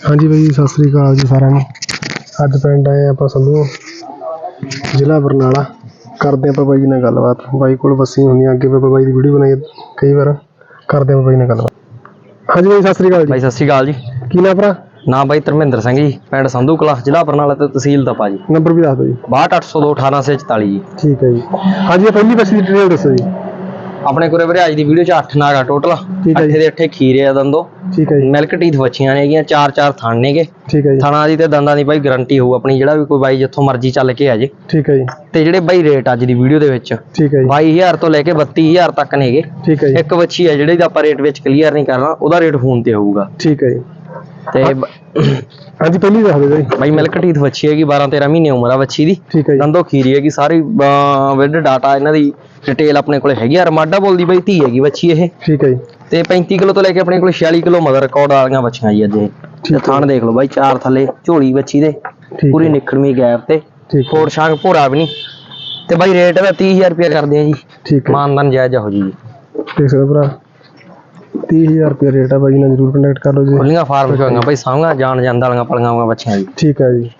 ਹਾਂਜੀ ਬਾਈ ਸਤਿ ਸ੍ਰੀ ਅਕਾਲ ਜੀ ਸਾਰਿਆਂ ਨੂੰ। ਅੱਜ ਪਿੰਡ ਆਏ ਆਪਾਂ ਸੰਧੂ। ਜ਼ਿਲ੍ਹਾ ਬਰਨਾਲਾ। ਕਰਦੇ ਆਪਾਂ ਬਾਈ ਜੀ ਨਾਲ ਗੱਲਬਾਤ। ਬਾਈ ਕੋਲ ਬੱਸੀ ਹੁੰਦੀਆਂ ਅੱਗੇ ਆਪਾਂ ਬਾਈ ਦੀ ਵੀਡੀਓ ਬਣਾਈ ਕਈ ਵਾਰ। ਕਰਦੇ ਆਪਾਂ ਬਾਈ ਨਾਲ ਗੱਲਬਾਤ। ਹਾਂਜੀ ਬਾਈ ਸਤਿ ਸ੍ਰੀ ਅਕਾਲ ਜੀ। ਬਾਈ ਸਤਿ ਸ਼੍ਰੀ ਅਕਾਲ ਜੀ। ਕੀ ਨਾਮ ਭਰਾ ਨਾਮ ਬਾਈ ਧਰਮਿੰਦਰ ਸਿੰਘ ਜੀ ਪਿੰਡ ਸੰਧੂ ਕਲਾ ਜ਼ਿਲ੍ਹਾ ਬਰਨਾਲਾ ਤੇ ਤਹਿਸੀਲ ਦਪਾ ਜੀ। ਨੰਬਰ ਵੀ ਦੱਸ ਦਿਓ ਜੀ। 62802 1844 ਜੀ। ਠੀਕ ਹੈ ਜੀ। ਹਾਂਜੀ ਇਹ ਪਹਿਲੀ ਬੱਸੀ ਦੀ ਡਿਟੇਲ ਦੱਸੋ ਜੀ। ਆਪਣੇ ਕੋਲੇ ਵੀਰੇ ਅੱਜ ਦੀ ਵੀਡੀਓ ਚ 8 ਨਾਗਾ ਟੋਟਲ। ਅੱਠੇ ਦੇ ਅੱਠੇ ਖੀਰੇ ਆ ਦੰਦੋ। ਠੀਕ ਹੈ ਜੀ। ਮਿਲਕ ਟੀਥ ਬੱਚੀਆਂ ਨੇ ਹੈਗੀਆਂ ਚਾਰ ਚਾਰ ਥਣ ਨੇਗੇ। ਠੀਕ ਹੈ ਜੀ। ਥਣਾ ਦੀ ਤੇ ਦੰਦਾਂ ਦੀ ਬਾਈ ਗਾਰੰਟੀ ਹੋਊ ਆਪਣੀ ਜਿਹੜਾ ਵੀ ਕੋਈ ਬਾਈ ਜਿੱਥੋਂ ਮਰਜ਼ੀ ਚੱਲ ਕੇ ਆ ਜੇ। ਠੀਕ ਹੈ ਜੀ। ਤੇ ਜਿਹੜੇ ਬਾਈ ਰੇਟ ਅੱਜ ਦੀ ਵੀਡੀਓ ਦੇ ਵਿੱਚ ਠੀਕ ਹੈ ਜੀ। 22000 ਤੋਂ ਲੈ ਕੇ 32000 ਤੱਕ ਨੇਗੇ। ਠੀਕ ਹੈ ਜੀ। ਇੱਕ ਬੱਚੀ ਹੈ ਜਿਹੜੀ ਦਾ ਆਪਾਂ ਰੇਟ ਵਿੱਚ ਕਲੀਅਰ ਨਹੀਂ ਕਰਨਾ ਉਹਦਾ ਰੇਟ ਫੋਨ ਤੇ ਹੋਊਗਾ। ਠੀਕ ਹੈ ਜੀ। ਤੇ ਹਾਂਜੀ ਪਹਿਲੀ ਦੱਸ ਦਿਓ ਜੀ ਬਾਈ ਮਿਲਕ ਟੀਥ ਬੱਚੀ ਹੈਗੀ 12 13 ਮਹੀਨੇ ਉਮਰ ਆ ਬੱਚੀ ਦੀ। ਠੀਕ ਹੈ ਜੀ। ਦੰਦੋ ਖੀਰੀ ਹੈਗੀ ਸਾਰੀ ਵਿਦ ਡਾਟਾ ਇਹਨਾਂ ਦੀ ਡਿਟੇਲ ਆਪਣੇ ਕੋਲੇ ਹੈਗੀ ਆ। ਰਮਾਡਾ ਬੋਲਦੀ ਬਈ ਧੀ ਹੈਗੀ ਬੱਚੀ ਇਹ। ਠੀਕ ਹੈ ਜੀ। ਤੇ 35 ਕਿਲੋ ਤੋਂ ਲੈ ਕੇ ਆਪਣੇ ਕੋਲੇ 46 ਕਿਲੋ ਮਦਰ ਰਿਕਾਰਡ ਵਾਲੀਆਂ ਬੱਚੀਆਂ ਜੀ ਅੱਜ ਇਹ। ਥਾਣ ਦੇਖ ਲਓ ਬਾਈ ਚਾਰ ਥੱਲੇ ਝੋਲੀ ਬੱਚੀ ਦੇ। ਪੂਰੀ ਨਿਖੜਵੀਂ ਗੈਪ ਤੇ। ਫੋੜ ਸ਼ਾਂਗ ਭੋਰਾ ਵੀ ਨਹੀਂ। ਤੇ ਬਾਈ ਰੇਟ ਇਹਦਾ 30000 ਰੁਪਏ ਕਰਦੇ ਆ ਜੀ। ਠੀਕ ਹੈ। ਮਾਨਦਾਨ ਜਾਇਜ਼ ਹੋ ਜੀ ਦੇਖ ਸਕਦੇ ਭਰਾ। 30000 ਰੁਪਏ ਰੇਟ ਆ ਬਾਈ ਨਾਲ ਜਰੂਰ ਕੰਟੈਕਟ ਕਰ ਲਓ ਜੀ। ਖੁੱਲੀਆਂ ਫਾਰਮ ਚੋਂਗਾ ਬਾਈ ਸਾਂਗਾ ਜਾਣ ਜਾਂਦਾ ਵਾਲੀਆਂ ਪਲੀਆਂ ਵਾਲੀਆਂ ਬੱਚੀਆਂ ਜੀ ਠੀਕ ਹੈ ਜੀ।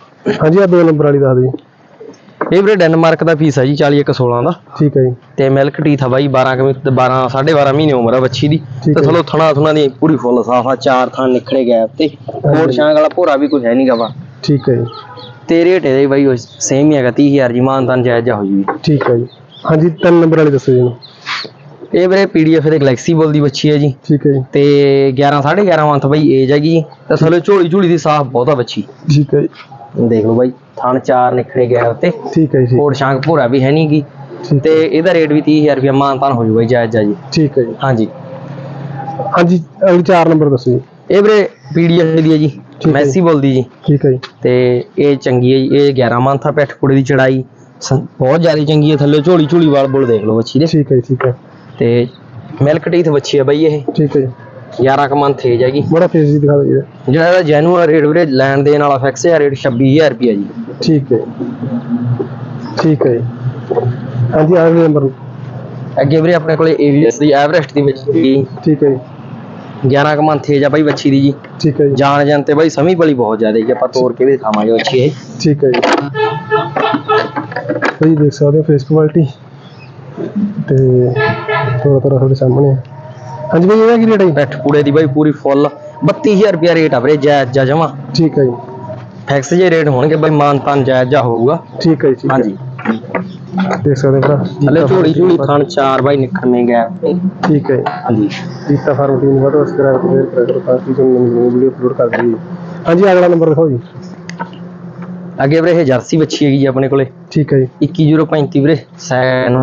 ਹਾਂਜੀ ਆ ਦੋ ਨੰਬਰ ਵਾਲੀ ਦੱਸ ਦਿਓ ਜੀ। ਇਹ ਵੀਰੇ ਡੈਨਮਾਰਕ ਦਾ ਪੀਸ ਹੈ ਜੀ 40 ਇੱਕ 16 ਦਾ। ਠੀਕ ਹੈ ਜੀ। ਤੇ ਮਿਲਕ ਟੀਥ ਆ ਬਾਈ 12 ਕਿਵੇਂ ਤੇ 12 12.5 ਮਹੀਨੇ ਉਮਰ ਆ ਬੱਚੀ ਦੀ। ਤੇ। ਥਲੋ ਥਣਾ ਥੁਣਾ ਦੀ ਪੂਰੀ ਫੁੱਲ ਸਾਫਾ ਚਾਰ ਥਾਂ ਨਿਖੜੇ ਗੈਪ ਤੇ। ਹੋਰ ਸ਼ਾਂਗ ਵਾਲਾ ਭੋਰਾ ਵੀ ਕੋਈ ਹੈ ਨਹੀਂਗਾ ਵਾ। ਠੀਕ ਹੈ ਜੀ। ਤੇ ਰੇਟ ਇਹਦਾ ਬਾਈ ਸੇਮ ਹੀ ਹੈਗਾ 30000 ਜੀ ਮਾਨਤਾਨ ਜਾਇਜ਼ ਜਾ ਹੋ ਜੂਗੀ ਠੀਕ ਹੈ ਜੀ। ਹਾਂਜੀ ਤਿੰਨ ਨੰਬਰ ਵਾਲੀ ਦੱਸੋ ਜੀ। ਇਹ ਵੀਰੇ ਪੀਡੀਐਫ ਦੇ ਗੈਲੈਕਸੀ ਬੋਲ ਦੀ ਬੱਚੀ ਹੈ ਜੀ। ਠੀਕ ਹੈ ਜੀ। ਤੇ 11 11.5 ਮੰਥ ਬਾਈ ਏਜ ਹੈਗੀ। ਤੇ ਥਲੇ ਝੋਲੀ ਝੋਲੀ ਦੀ ਸਾਫ਼ ਬਹੁਤਾ ਬੱਚੀ। ਠੀਕ ਹੈ ਜੀ। ਦੇਖ ਲਓ ਬਾਈ ਥਣ ਚਾਰ ਨਿਖੜੇ ਗੈਪ ਤੇ ਠੀਕ ਹੈ ਜੀ। ਹੋਰ ਸ਼ਾਂਗ ਭੋਰਾ ਵੀ ਹੈ ਨਹੀਂਗੀ ਤੇ ਇਹਦਾ ਰੇਟ ਵੀ 30000 ਰੁਪਏ ਮਾਨਤਾਨ ਹੋ ਜੂਗਾ ਜੀ ਜਾਇਜ਼ ਜਾ ਜੀ। ਠੀਕ ਹੈ ਜੀ। ਹਾਂਜੀ। ਹਾਂਜੀ ਅਗਲੀ ਚਾਰ ਨੰਬਰ ਦੱਸੋ ਜੀ। ਇਹ ਵੀਰੇ ਪੀਡੀਐਫ ਦੀ ਹੈ ਜੀ ਜੀ। ਮੈਸੀ ਬੋਲਦੀ ਜੀ। ਠੀਕ ਹੈ ਜੀ। ਤੇ ਇਹ ਚੰਗੀ ਹੈ ਜੀ ਇਹ 11 ਮੰਥ ਆ ਪਿੱਠ ਕੁੜੇ ਦੀ ਚੜਾਈ। ਬਹੁਤ ਜ਼ਿਆਦਾ ਚੰਗੀ ਹੈ ਥੱਲੇ ਝੋਲੀ ਝੋਲੀ ਵਾਲ ਬੁਲ ਦੇਖ ਲਓ ਬੱਚੀ ਦੇ। ਠੀਕ ਹੈ ਜੀ ਠੀਕ ਹੈ। ਤੇ ਮਿਲਕ ਟੀਥ ਬੱਚੀ ਹੈ ਬਈ ਇਹ। ਠੀਕ ਹੈ ਜੀ। 11 ਕ ਮੰਥ ਏਜ ਹੈਗੀ। ਬੜਾ ਫੇਸ ਜੀ ਦਿਖਾ ਦਿਓ ਜੀ। ਜਿਹੜਾ ਇਹਦਾ ਜੈਨੂਅਲ ਰੇਟ ਵੀਰੇ ਲੈਣ ਦੇਣ ਵਾਲਾ ਫਿਕਸ ਹੈ ਰੇਟ 26000 ਰੁਪਏ ਜੀ। ਠੀਕ ਹੈ। ਠੀਕ ਹੈ ਜੀ। ਹਾਂਜੀ ਅਗਲੇ ਨੰਬਰ ਅੱਗੇ ਵੀਰੇ ਆਪਣੇ ਕੋਲੇ ਏਵੀਐਸ ਦੀ ਐਵਰੇਸਟ ਦੀ ਬੱਚੀ ਠੀਕ ਹੈ ਜੀ। 11 ਕ ਮੰਥ ਏਜ ਆ ਬਾਈ ਬੱਚੀ ਦੀ ਜੀ। ਠੀਕ ਹੈ ਜੀ। ਜਾਣ ਜਾਣ ਤੇ ਬਾਈ ਸਮੀ ਬਲੀ ਬਹੁਤ ਜ਼ਿਆਦਾ ਜੀ ਆਪਾਂ ਤੋੜ ਕੇ ਵੀ ਦਿਖਾਵਾਂਗੇ ਬੱਚੀ ਇਹ। ਠੀਕ ਹੈ ਜੀ। ਭਾਈ ਦੇਖ ਸਕਦੇ ਹੋ ਫੇਸ ਕੁਆਲਿਟੀ ਤੇ ਥੋੜਾ ਥੋੜਾ ਤੁਹਾਡੇ ਸਾਹਮਣੇ ਹੈ। ਹਾਂਜੀ ਭਾਈ ਇਹਦਾ ਕੀ ਰੇਟ ਹੈ ਜੀ? ਪਿੱਠ ਕੁੜੇ ਦੀ ਬਾਈ ਪੂਰੀ ਫੁੱਲ 32000 ਰੁਪਏ ਰੇਟ ਆ ਵੀਰੇ ਜਾਇਜ਼ ਜਾ ਜਮਾ। ਠੀਕ ਹੈ ਜੀ। ਫਿਕਸ ਜੇ ਰੇਟ ਹੋਣਗੇ ਬਾਈ ਮਾਨਤਾਨ ਜਾਇਜ਼ ਜਾ ਹੋਊਗਾ। ਠੀਕ ਹੈ ਜੀ ਠੀਕ ਹੈ। ਹਾਂਜੀ। ਦੇਖ ਸਕਦੇ ਹੋ ਭਰਾ ਹਲੇ ਝੋਲੀ ਝੋਲੀ ਥਣ ਚਾਰ ਬਾਈ ਨਿਕਲਨੇ ਗਿਆ ਠੀਕ ਹੈ ਜੀ। ਹਾਂਜੀ। ਜੀਤਾ ਫਾਰਮ ਟੀਮ ਨੂੰ ਵੱਧ ਸਬਸਕ੍ਰਾਈਬ ਕਰਿਓ ਕਰਿਆ ਕਰੋ ਤਾਂ ਕਿ ਤੁਹਾਨੂੰ ਨਵੀਂ ਵੀਡੀਓ ਅਪਲੋਡ ਕਰ ਦਈਏ। ਹਾਂਜੀ ਅਗਲਾ ਨੰਬਰ ਦਿਖਾਓ ਜੀ। ਅੱਗੇ ਵੀਰੇ ਇਹ ਜਰਸੀ ਬੱਚੀ ਹੈਗੀ ਜੀ ਆਪਣੇ ਕੋਲੇ। ਠੀਕ ਹੈ ਜੀ। 21035 ਵੀਰੇ ਸੈਨ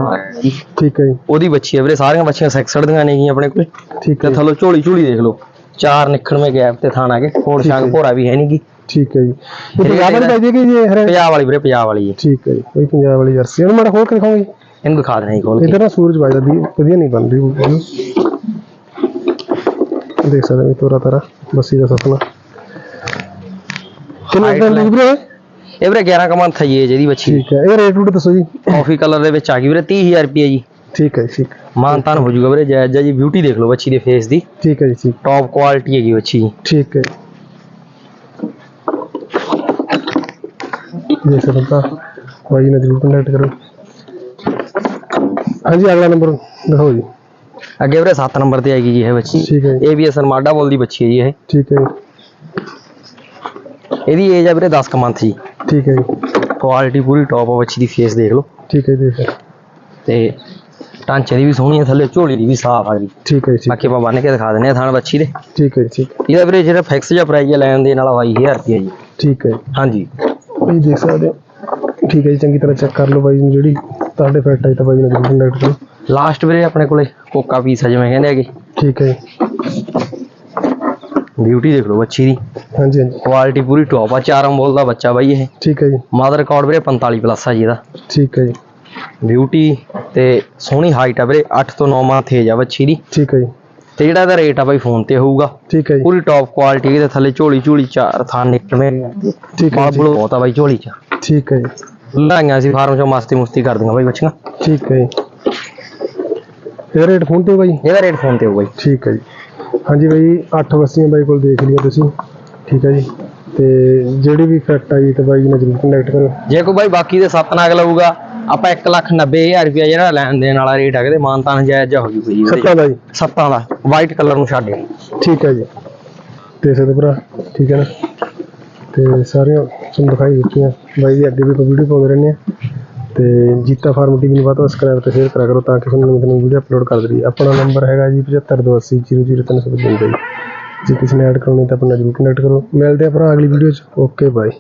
ਜੀ। ਠੀਕ ਹੈ ਜੀ। ਉਹਦੀ ਬੱਚੀ ਹੈ ਵੀਰੇ ਸਾਰੀਆਂ ਬੱਚੀਆਂ ਸੈਕਸਡ ਦੀਆਂ ਨੇਗੀਆਂ ਆਪਣੇ ਕੋਲੇ। ਠੀਕ ਹੈ ਥੱਲੋਂ ਝੋਲੀ ਝੋਲੀ ਦੇਖ ਲਓ। ਚਾਰ ਨਿਖੜਵੇਂ ਗੈਪ ਤੇ ਥਾਣ ਕੇ ਠੀਕ ਸ਼ਾਂਗ। ਭੋਰਾ ਵੀ ਹੈ ਨਹੀਂਗੀ ਠੀਕ ਹੈ ਜੀ। ਇਹ ਪੰਜਾਬ ਵਾਲੀ ਚਾਹੀਦੀ ਹੈ ਕਿ ਇਹ ਹਰਿਆਣਾ ਪੰਜਾਬ ਵਾਲੀ ਵੀਰੇ ਪੰਜਾਬ ਵਾਲੀ ਹੈ। ਠੀਕ ਹੈ ਜੀ। ਕੋਈ ਪੰਜਾਬ ਵਾਲੀ ਜਰਸੀ। ਇਹਨੂੰ ਮਾੜਾ ਦਿਖਾਓ ਜੀ। ਇਹਨੂੰ ਦਿਖਾ ਦੇਣਾ ਜੀ ਖੋਲ ਕੇ। ਇਧਰ ਨਾ ਸੂਰਜ ਵੱਜਦਾ ਦੀ ਵਧੀਆ ਨਹੀਂ ਬਣ ਰਹੀ ਦੇਖ ਸਕਦੇ ਹੋ ਤੋਰਾ ਤਾਰਾ ਬੱਸੀ ਦਾ ਸੁਪਨਾ। ਕਿੰਨੇ ਦਿਨ ਲੈ- ਦੀ ਵੀਰੇ ਇਹ ਵੀਰੇ 11 ਕਮਾਂ ਥਈ ਹੈ ਜਿਹਦੀ ਬੱਚੀ। ਠੀਕ ਹੈ। ਇਹ ਰੇਟ ਰੂਟ ਦੱਸੋ ਜੀ। ਕਾਫੀ ਕਲਰ ਦੇ ਵਿੱਚ ਆ ਗਈ ਵੀਰੇ 30000 ਰੁਪਏ ਜੀ। ਠੀਕ ਹੈ ਜੀ ਠੀਕ। ਮਾਨਤਾਨ ਹੋ ਜਾਊਗਾ ਵੀਰੇ ਜਾਇਜ਼ ਜਾ ਜੀ। ਬਿਊਟੀ ਦੇਖ ਲਓ ਬੱਚੀ ਦੇ ਫੇਸ ਦੀ। ਠੀਕ ਹੈ ਜੀ ਠੀਕ। ਟੌਪ ਕੁਆਲਿਟੀ ਹੈਗੀ ਬੱਚੀ ਠੀਕ ਹੈ ਦੇਖ ਸਕਦੇ ਹੋ ਭਾਈ ਨਾਲ ਜਰੂਰ ਕੰਟੈਕਟ ਕਰੋ। ਹਾਂਜੀ ਅਗਲਾ ਨੰਬਰ ਦਿਖਾਓ ਜੀ। ਅੱਗੇ ਵੀਰੇ 7 ਨੰਬਰ ਤੇ ਆਏਗੀ ਜੀ ਇਹ ਬੱਚੀ। ਠੀਕ ਹੈ ਜੀ। ਇਹ ਵੀ ਅਸਰ ਮਾਡਾ ਬੋਲਦੀ ਬੱਚੀ ਹੈ ਜੀ ਇਹ। ਠੀਕ ਹੈ ਜੀ। ਇਹਦੀ ਏਜ ਆ ਵੀਰੇ 10 ਕੁ ਮੰਥ ਜੀ। ਠੀਕ ਹੈ ਜੀ। ਕੁਆਲਿਟੀ ਪੂਰੀ ਟੌਪ ਆ ਬੱਚੀ ਦੀ ਫੇਸ ਦੇਖ ਲਓ। ਠੀਕ ਹੈ ਜੀ ਦੇਖ ਤੇ ਟਾਂਚੇ ਦੀ ਵੀ ਸੋਹਣੀ ਹੈ ਥੱਲੇ ਝੋਲੀ ਦੀ ਵੀ ਸਾਫ਼ ਆ ਗਈ ਠੀਕ ਹੈ ਜੀ ਬਾਕੀ ਆਪਾਂ ਬੰਨ ਕੇ ਦਿਖਾ ਦਿੰਦੇ ਆ ਥਾਣ ਬੱਚੀ ਦੇ। ਠੀਕ ਹੈ ਜੀ ਠੀਕ। ਇਹਦਾ ਵੀਰੇ ਜਿਹੜਾ ਫਿਕਸ ਜਿਹਾ ਪ੍ਰਾਈਸ ਹੈ ਲੈਣ ਦੇਣ ਵਾਲਾ 22000 ਰੁਪਏ ਜੀ। ਠੀਕ ਹੈ। ਜੀ ਹਾਂਜੀ। ਭਾਈ ਦੇਖ ਸਕਦੇ ਹੋ। ਠੀਕ ਹੈ ਜੀ ਚੰਗੀ ਤਰ੍ਹਾਂ ਚੈੱਕ ਕਰ ਲਓ ਬਾਈ ਨੂੰ ਜਿਹੜੀ ਤੁਹਾਡੇ ਫਿੱਟ ਆਈ ਤਾਂ ਬਾਈ ਨਾਲ ਕੰਟੈਕਟ ਕਰੋ ਲਾਸਟ ਵੀਰੇ ਆਪਣੇ ਕੋਲੇ ਕੋਕਾ ਪੀਸ ਆ ਜਿਵੇਂ ਕਹਿੰਦੇ ਹੈਗੇ। ਠੀਕ ਹੈ ਜੀ। ਬਿਊਟੀ ਦੇਖ ਲਓ ਬੱਚੀ ਦੀ। ਹਾਂਜੀ ਹਾਂਜੀ। ਕੁਆਲਿਟੀ ਪੂਰੀ ਟੌਪ ਆ ਚਾਰ ਅੰਬੋਲ ਦਾ ਬੱਚਾ ਬਾਈ ਇਹ। ਠੀਕ ਹੈ ਜੀ। ਮਦਰ ਰਿਕਾਰਡ ਵੀਰੇ 45 ਪਲੱਸ ਆ ਜੀ ਇਹਦਾ। ਠੀਕ ਹੈ ਜੀ। ਬਿਊਟੀ ਤੇ ਸੋਹਣੀ ਹਾਈਟ ਆ ਵੀਰੇ 8 ਤੋਂ 9 ਮੰਥ ਏਜ ਆ ਬੱਚੀ ਦੀ। ਠੀਕ ਹੈ ਜੀ। ਤੇ ਜਿਹੜਾ ਇਹਦਾ ਰੇਟ ਆ ਬਾਈ ਫੋਨ ਤੇ ਹੋਊਗਾ। ਠੀਕ ਹੈ ਜੀ। ਪੂਰੀ ਟੌਪ ਕੁਆਲਿਟੀ ਇਹਦੇ ਥੱਲੇ ਝੋਲੀ ਝੋਲੀ ਚਾਰ ਥਾਂ ਨਿਕਲਵੇਂ ਠੀਕ ਹੈ ਬਾਲ ਜੀ। ਬੁਲ ਬਹੁਤ ਆ ਬਾਈ ਝੋਲੀ ਚ। ਠੀਕ ਹੈ ਜੀ। ਲਾਈਆਂ ਸੀ ਫਾਰਮ ਚੋਂ ਮਸਤੀ ਮੁਸਤੀ ਕਰ ਦਿੰਗਾ ਬਾਈ ਬੱਚੀਆਂ ਠੀਕ ਹੈ ਜੀ। ਇਹਦਾ ਰੇਟ ਫੋਨ ਤੇ ਹੋ ਬਾਈ ਇਹਦਾ ਰੇਟ ਫੋਨ ਤੇ ਹੋਊਗਾ ਜੀ। ਠੀਕ ਹੈ ਜੀ। ਹਾਂਜੀ ਬਾਈ 8 ਬੱਸੀਆਂ ਬਾਈ ਕੋਲ ਦੇਖ ਲਈਆਂ ਤੁਸੀਂ। ਠੀਕ ਹੈ ਜੀ। ਤੇ ਜਿਹੜੀ ਵੀ ਫੈਕਟ ਆਈ ਤੇ ਬਾਈ ਜੀ ਨਾਲ ਜ਼ਰੂਰ ਕੰਟੈਕਟ ਕਰੋ। ਜੇ ਕੋਈ ਬਾਈ ਬਾਕੀ ਦੇ ਸੱਤ ਨਾਗ ਲਊਗਾ ਆਪਾਂ 190000 ਰੁਪਇਆ ਜਿਹੜਾ ਲੈਣ ਦੇਣ ਵਾਲਾ ਰੇਟ ਹੈਗਾ ਤੇ ਮਾਨਤਾਨ ਜਾਇਜ਼ ਜਾ ਹੋ ਜੂਗਾ ਜੀ। ਸੱਤਾਂ ਦਾ ਜੀ। ਸੱਤਾਂ ਦਾ। ਵਾਈਟ ਕਲਰ ਨੂੰ ਛੱਡ ਠੀਕ ਹੈ ਜੀ। ਤੇ ਸਕਦੇ ਭਰਾ। ਠੀਕ ਹੈ ਨਾ। ਤੇ ਸਾਰੀਆਂ ਤੁਹਾਨੂੰ ਦਿਖਾਈ ਦਿੱਤੀਆਂ। ਬਾਈ ਜੀ ਅੱਗੇ ਵੀ ਕੋਈ ਵੀਡੀਓ ਪਾਉਂਦੇ ਰਹਿੰਦੇ ਆ ਅਤੇ ਜੀਤਾ ਫਾਰਮ ਟੀਵੀ ਨੂੰ ਵੱਧ ਤੋਂ ਵੱਧ ਸਬਸਕ੍ਰਾਈਬ ਤੇ ਸ਼ੇਅਰ ਕਰਿਆ ਕਰੋ ਤਾਂ ਕਿ ਤੁਹਾਨੂੰ ਨਵੀਂ ਨਵੀਂ ਵੀਡੀਓ ਅਪਲੋਡ ਕਰ ਰਹੀਏ ਆਪਣਾ ਨੰਬਰ ਹੈਗਾ ਜੀ 7528000355 ਜੀ। ਜੇ ਕਿਸੇ ਨੇ ਐਡ ਕਰਾਉਣੀ ਤਾਂ ਆਪਣਾ ਜਰੂਰ ਕਨੈਕਟ ਕਰੋ। ਮਿਲਦੇ ਆ ਭਰਾ ਅਗਲੀ ਵੀਡੀਓ 'ਚ। Okay bye